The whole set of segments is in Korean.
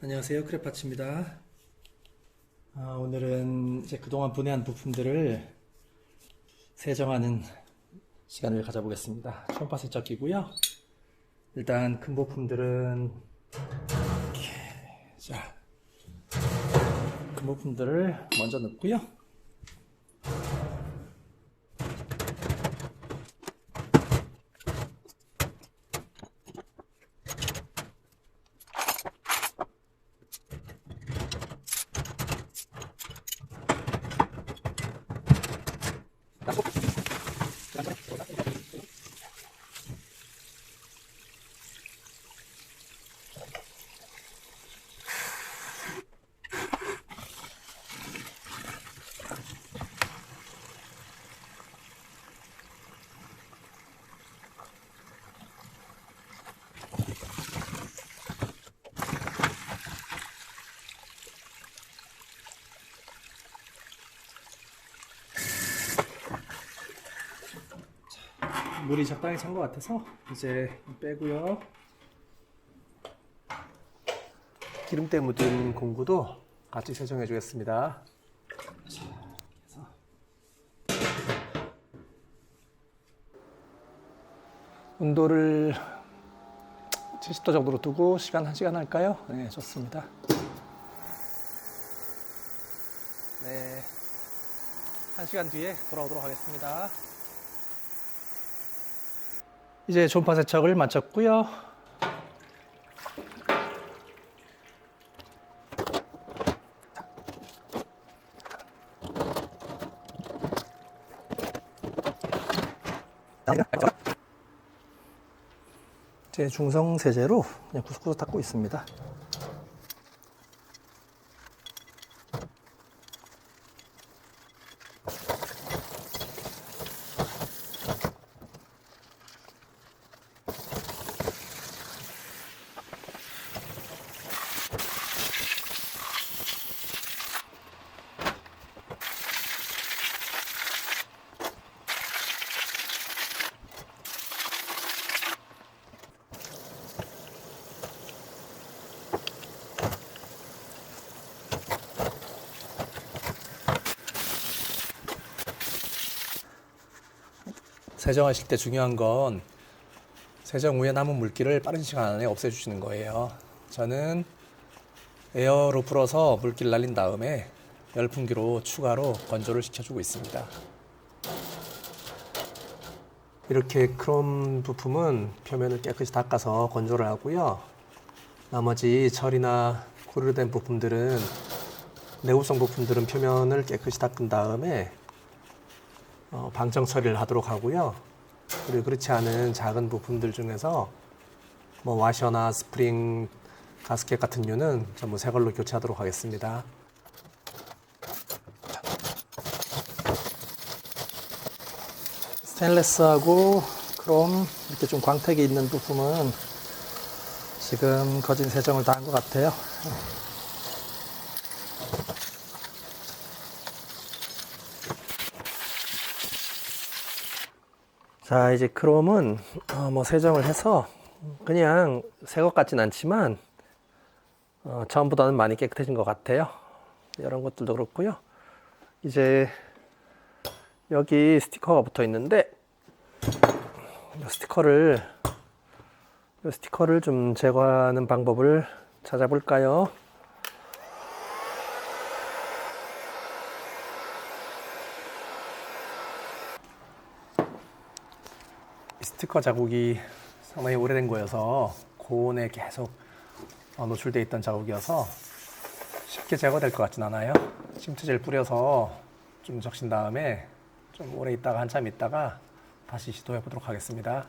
안녕하세요. 크레파츠입니다. 아, 오늘은 이제 그동안 분해한 부품들을 세정하는 시간을 가져보겠습니다. 초음파 세척기고요. 일단 큰 부품들은 이렇게 자, 큰 부품들을 먼저 넣고요. Takot. Takot. 물이 적당히 찬 것 같아서 이제 빼고요. 기름때 묻은 공구도 같이 세정해 주겠습니다. 온도를 70도 정도로 두고 시간 1시간 할까요? 네, 좋습니다. 네. 1시간 뒤에 돌아오도록 하겠습니다. 이제 존파 세척을 마쳤고요. 제 중성 세제로 그냥 구석구석 닦고 있습니다. 세정하실 때 중요한 건 세정 후에 남은 물기를 빠른 시간 안에 없애주시는 거예요. 저는 에어로 불어서 물기를 날린 다음에 열풍기로 추가로 건조를 시켜주고 있습니다. 이렇게 크롬 부품은 표면을 깨끗이 닦아서 건조를 하고요. 나머지 철이나 고르르 된 부품들은 내구성 부품들은 표면을 깨끗이 닦은 다음에 어, 방정 처리를 하도록 하고요. 그리고 그렇지 않은 작은 부품들 중에서 뭐 와셔나 스프링 가스켓 같은 류는 전부 새 걸로 교체하도록 하겠습니다. 스테인레스하고 크롬 이렇게 좀 광택이 있는 부품은 지금 거진 세정을 다 한 것 같아요. 자, 이제 크롬은 어, 뭐 세정을 해서 그냥 새 것 같진 않지만 어, 처음보다는 많이 깨끗해진 것 같아요. 이런 것들도 그렇고요. 이제 여기 스티커가 붙어 있는데 이 스티커를 이 스티커를 좀 제거하는 방법을 찾아볼까요? 스티커 자국이 상당히 오래된 거여서 고온에 계속 어, 노출돼 있던 자국이어서 쉽게 제거될 것 같진 않아요. 침투제를 뿌려서 좀 적신 다음에 좀 오래 있다가 한참 있다가 다시 시도해 보도록 하겠습니다.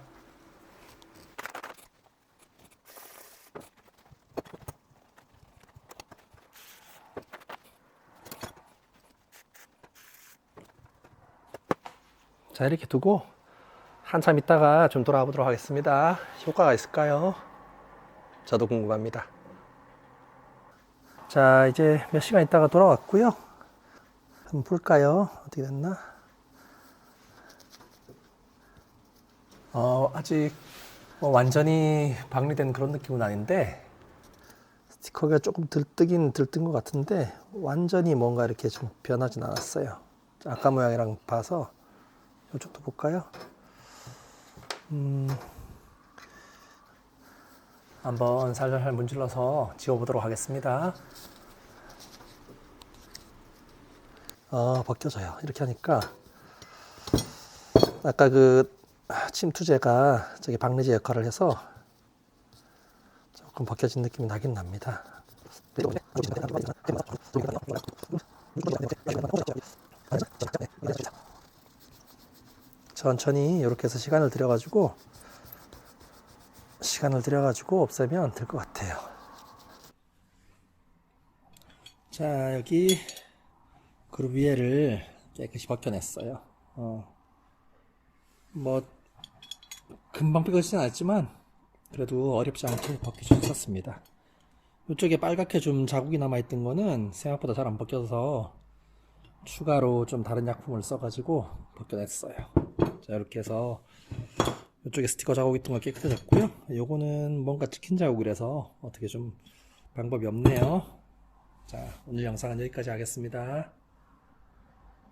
자 이렇게 두고 한참 있다가 좀 돌아와 보도록 하겠습니다. 효과가 있을까요? 저도 궁금합니다. 자, 이제 몇 시간 있다가 돌아왔고요. 한번 볼까요? 어떻게 됐나? 어, 아직 뭐 완전히 방리된 그런 느낌은 아닌데 스티커가 조금 들뜨긴 들뜬 것 같은데 완전히 뭔가 이렇게 좀 변하진 않았어요. 아까 모양이랑 봐서 이쪽도 볼까요? 음, 한번 살살 문질러서 지워보도록 하겠습니다. 아 벗겨져요. 이렇게 하니까 아까 그 침투제가 저기 박리제 역할을 해서 조금 벗겨진 느낌이 나긴 납니다. 천천히 이렇게 해서 시간을 들여가지고 시간을 들여가지고 없애면 될 것 같아요. 자 여기 그룹 위에를 깨끗이 벗겨냈어요. 어, 뭐 금방 벗겨지진 않았지만 그래도 어렵지 않게 있었습니다. 이쪽에 빨갛게 좀 자국이 남아있던 거는 생각보다 잘 안 벗겨서 추가로 좀 다른 약품을 써가지고 벗겨냈어요. 자 이렇게 해서 이쪽에 스티커 자국 있던 거 깨끗해졌고요. 요거는 뭔가 찍힌 자국이라서 어떻게 좀 방법이 없네요. 자 오늘 영상은 여기까지 하겠습니다.